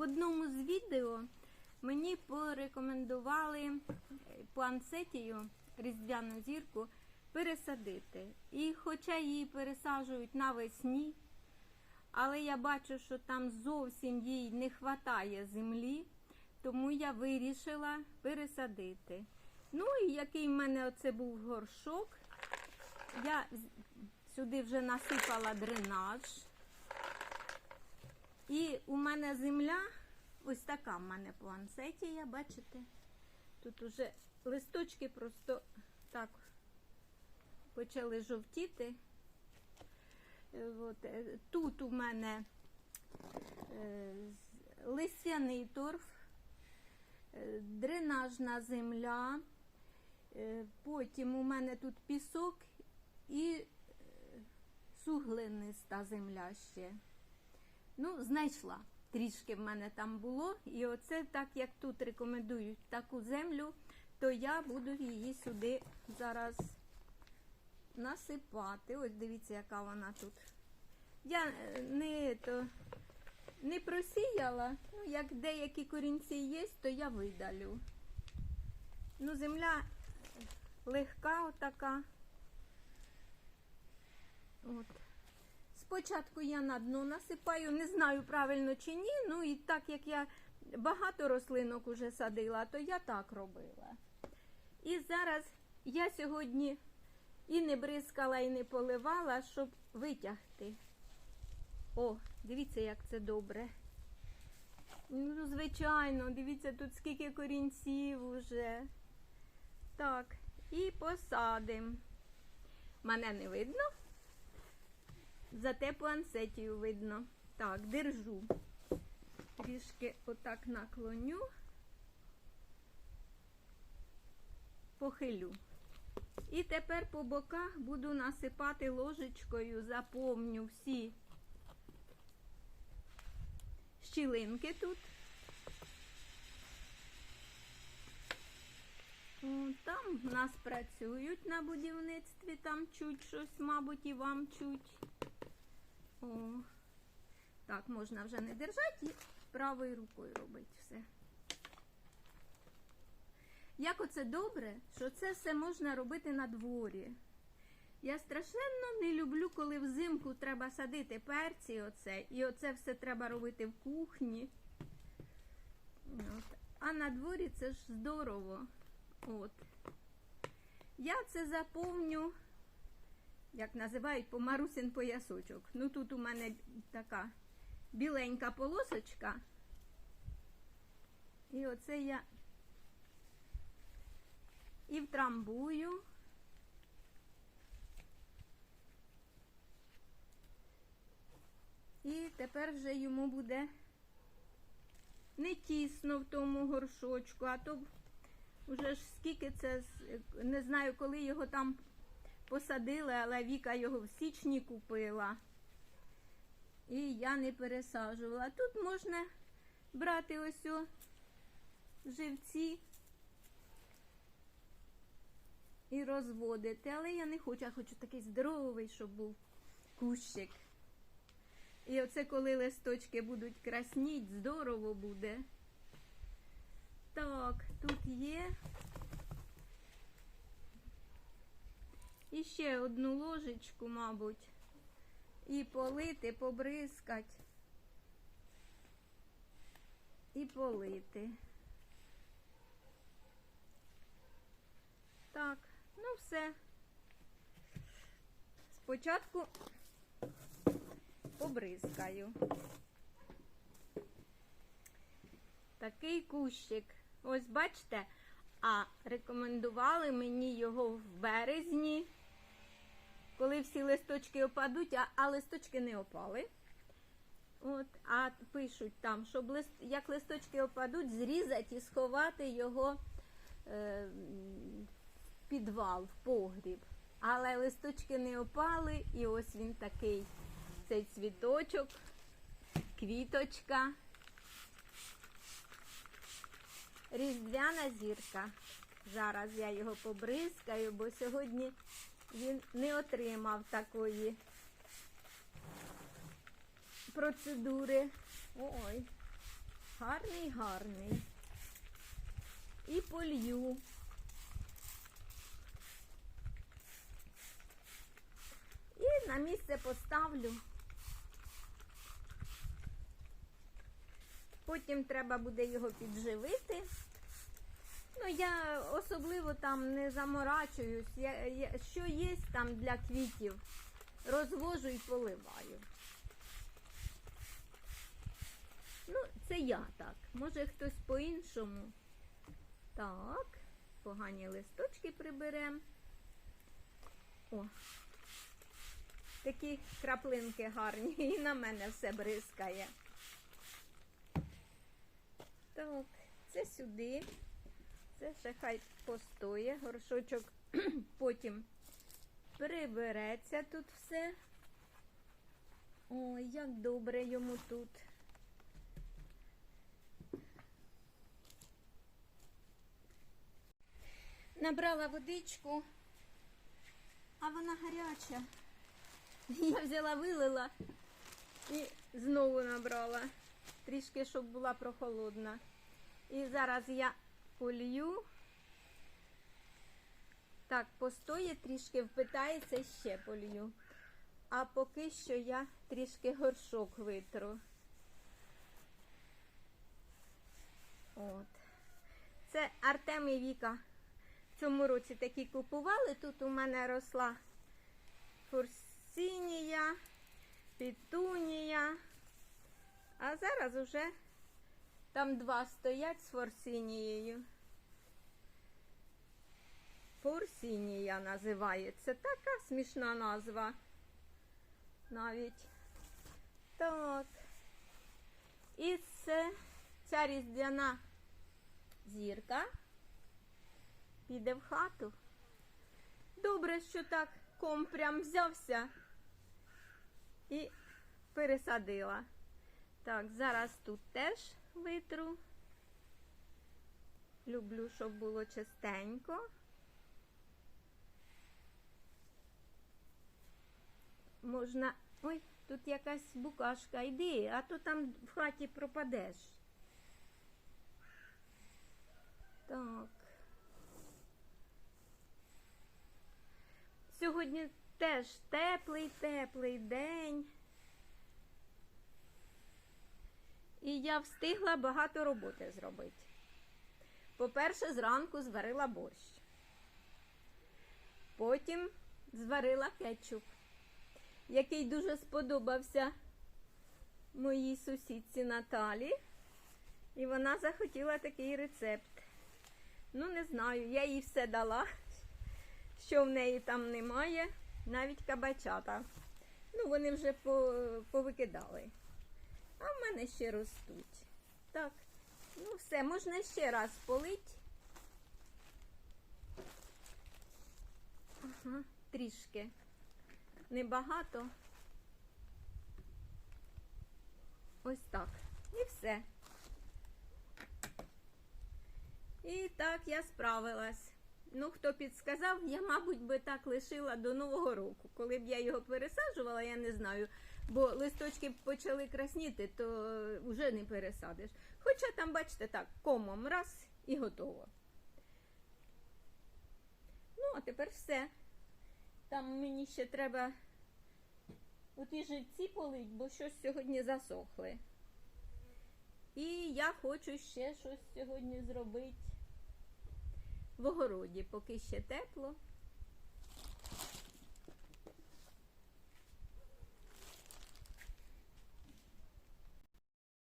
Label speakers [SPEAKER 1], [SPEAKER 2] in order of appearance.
[SPEAKER 1] в одному з відео мені порекомендували е, пуансетію, різдвяну зірку, пересадити. І хоча її пересаджують навесні, але я бачу, що там зовсім їй не вистачає землі, тому я вирішила пересадити. Ну і який в мене оце був горшок, я сюди вже насипала дренаж. І у мене земля, ось така в мене плансетія, бачите? Тут уже листочки просто так почали жовтіти. Е, От, е, тут у мене е, листяний торф, дренажна земля, потім у мене тут пісок і суглиниста земля ще. Ну, знайшла. Трішки в мене там було. І оце так як тут рекомендують таку землю, то я буду її сюди зараз насипати. Ось дивіться, яка вона тут. Я е, не, то, не просіяла, ну, як деякі корінці є, то я видалю. Ну, земля легка отака. От. Спочатку я на дно насипаю, не знаю правильно чи ні. Ну і так як я багато рослинок уже садила, то я так робила. І зараз я сьогодні і не бризкала, і не поливала, щоб витягти. О, дивіться, як це добре. Ну, звичайно, дивіться, тут скільки корінців уже. Так, і посадимо. Мене не видно. Зате плансетію видно. Так, держу. Трішки отак наклоню, похилю. І тепер по боках буду насипати ложечкою, заповню всі щілинки тут. Там в нас працюють на будівництві, там чуть щось, мабуть, і вам чуть. О, так, можна вже не держати і правою рукою робити все. Як оце добре, що це все можна робити на дворі. Я страшенно не люблю, коли взимку треба садити перці, оце, і оце все треба робити в кухні. От. А на дворі це ж здорово. От. Я це заповню як називають по Марусин поясочок. Ну тут у мене така біленька полосочка. І оце я і втрамбую. І тепер вже йому буде не тісно в тому горшочку, а то вже ж скільки це, не знаю, коли його там посадили, але Віка його в січні купила. І я не пересаджувала. Тут можна брати ось о живці і розводити. Але я не хочу, я хочу такий здоровий, щоб був кущик. І оце коли листочки будуть красніть, здорово буде. Так, тут є. І ще одну ложечку, мабуть, і полити, побризкать. І полити. Так, ну все. Спочатку побризкаю. Такий кущик. Ось бачите, а рекомендували мені його в березні, коли всі листочки опадуть, а, а листочки не опали. От, а пишуть там, щоб лист, як листочки опадуть, зрізати і сховати його е, в підвал, в погріб. Але листочки не опали, і ось він такий цей цвіточок, квіточка. Різдвяна зірка. Зараз я його побризкаю, бо сьогодні він не отримав такої процедури. Ой. Гарний, гарний. І полью. І на місце поставлю. Потім треба буде його підживити. Ну, я особливо там не заморачуюсь. Я, я, що є там для квітів, розвожу і поливаю. Ну, це я так. Може хтось по-іншому. Так, погані листочки приберемо. О, такі краплинки гарні, і на мене все бризкає. Так, це сюди. Це ще хай постоє. Горшочок потім прибереться тут все. Ой, як добре йому тут. Набрала водичку, а вона гаряча. Я взяла, вилила і знову набрала. Трішки, щоб була прохолодна. І зараз я полью. Так, постоє трішки, впитається ще полью. А поки що я трішки горшок витру. От. Це Артем і Віка в цьому році такі купували. Тут у мене росла фурсінія, пітунія. А зараз уже там два стоять з форсінією. Форсінія називається. Така смішна назва. Навіть. Так. І це ця різдвяна зірка піде в хату. Добре, що так ком прям взявся і пересадила. Так, зараз тут теж витру. Люблю, щоб було чистенько. Можна. Ой, тут якась букашка, йди, а то там в хаті пропадеш. Так. Сьогодні теж теплий, теплий день. І я встигла багато роботи зробити. По-перше, зранку зварила борщ. Потім зварила кетчуп, який дуже сподобався моїй сусідці Наталі. І вона захотіла такий рецепт. Ну, не знаю, я їй все дала, що в неї там немає, навіть кабачата. Ну, вони вже повикидали. А в мене ще ростуть. Так, ну все, можна ще раз полить. Ага, трішки. Небагато. Ось так. І все. І так я справилась. Ну, хто підсказав, я, мабуть, би так лишила до Нового року. Коли б я його пересаджувала, я не знаю. Бо листочки почали красніти, то вже не пересадиш. Хоча там, бачите, так, комом раз і готово. Ну, а тепер все. Там мені ще треба оті живці полить, бо щось сьогодні засохли. І я хочу ще щось сьогодні зробити в огороді, поки ще тепло.